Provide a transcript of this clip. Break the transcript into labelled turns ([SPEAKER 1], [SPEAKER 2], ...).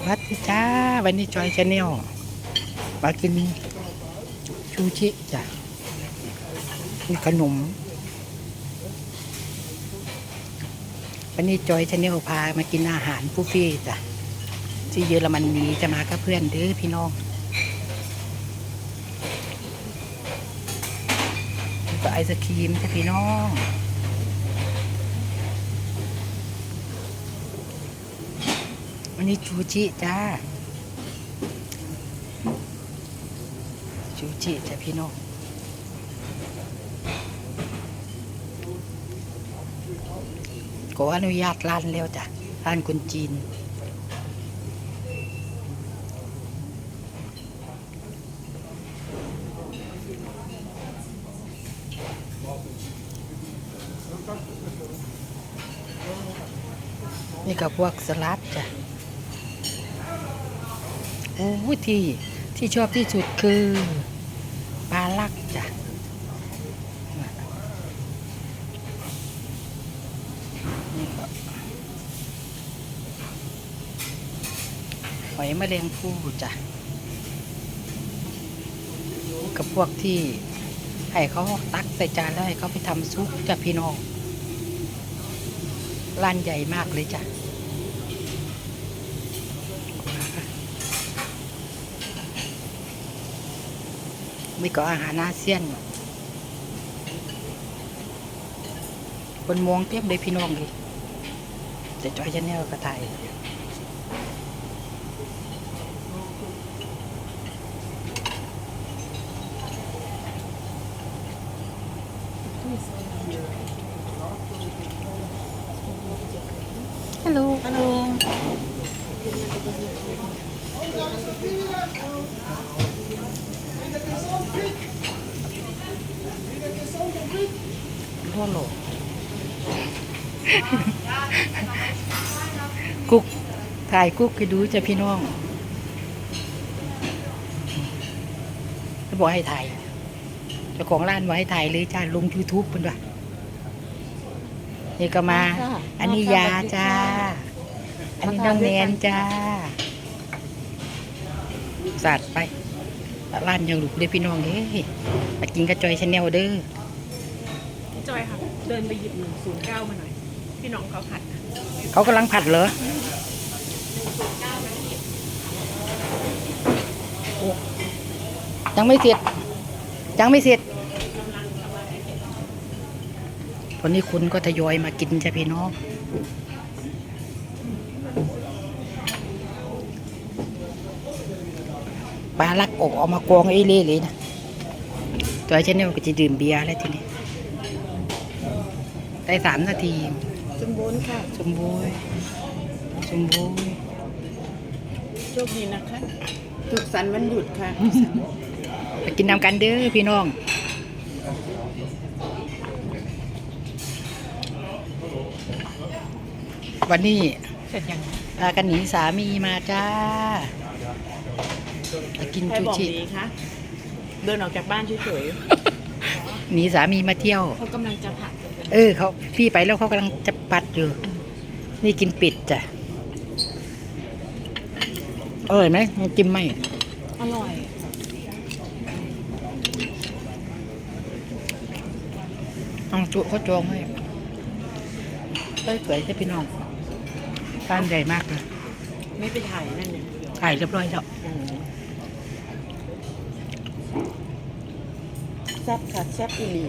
[SPEAKER 1] สวัสดีจ้า วันนี้จอยชาแนลมากินชูชิจ้ะมีขนม วันนี้จอยชาแนลพามากินอาหารบุฟเฟ่จ้ะที่เยอรมันีจะมากับเพื่อนเด้อพี่น้องก็ไอศครีมจ้ะพี่น้อง วันนี้ชูชิจ้า ชูชิจ้ะพี่น้องขออนุญาตร้านแล้วจ้ะร้านคนจีนนี่กับพวกสลัดจ้ะ โอ้ที่ที่ชอบที่สุดคือปลาลักจ้ะหอยแมลงภู่จ้ะกับพวกที่ให้เขาตักใส่จานแล้วให้เขาไปทำซุปจ้ะพี่น้องร้านใหญ่มากเลยจ้ะ มีก็อาหารอาเซียนคนมองเทียบเลยพี่น้องเลยแต่จอยชาแนลก็ถ่ายฮัลโหล
[SPEAKER 2] ฮัลโหล
[SPEAKER 1] ฮัลโหลกุ๊กถ่ายกุ๊กไปดูจ้ะพี่น้องจะบอกให้ถ่ายเจ้าของร้านบอกให้ถ่ายเลยจ้าลง YouTube เพิ่นว่ะนี่ก็มา อันนี้ยาจ้า อันนี้น้องแนนจ้าสัตว์ไปร้านยังหลุกเลยพี่น้องเฮ้ยมากินกระจอยชาแนลเด้อ
[SPEAKER 2] พี่ จอยค่ะ เดินไปหยิบหนึ่งศูนย์เก้ามาหน่อย พี่น้องเขาผัด
[SPEAKER 1] เขากำลังผัดเหรอโอ้ยังไม่เสร็จ ยังไม่เสร็จวันนี้คุณก็ทยอยมากินจ้ะพี่น้องปลาลักอกออกมากองไอ้เล่เลยนะ ตัวฉันเนี่ยก็จะดื่มเบียร์แล้วทีนี้ ได้สามนาที
[SPEAKER 2] สมบูรณ์ค่ะ
[SPEAKER 1] สมบูรณ์สมบูรณ์
[SPEAKER 2] โชคดีนะคะสุขสันต์วันหยุดค่ะ
[SPEAKER 1] ไปกินน้ำกันเด้อพี่น้องวันนี้
[SPEAKER 2] เสร็จยัง
[SPEAKER 1] พากันหนีสามีมาจ้าไปกิน
[SPEAKER 2] ใคร
[SPEAKER 1] ชู
[SPEAKER 2] บอก
[SPEAKER 1] ชิ
[SPEAKER 2] ดีคะเดินออกจากบ้านเฉย
[SPEAKER 1] หนีสามีมาเที่ยว
[SPEAKER 2] ๆเขากำลังจะผัด
[SPEAKER 1] เออเขาพี่ไปแล้วเขากำลังจะปัดอยู่ นี่กินปิดจ้ะอร่อยไหมยังจิ้มไหม
[SPEAKER 2] อร่อย
[SPEAKER 1] ต้องจุเขาจองให้เอ้ยสวยใช่พี่น้องบ้านใหญ่มากเลย
[SPEAKER 2] ไม่ไปถ่ายนั่นเนี่ย
[SPEAKER 1] ถ่ายเรียบร้อยแล้ว
[SPEAKER 2] อืมแซ่บค่ะแซ่บอีหลี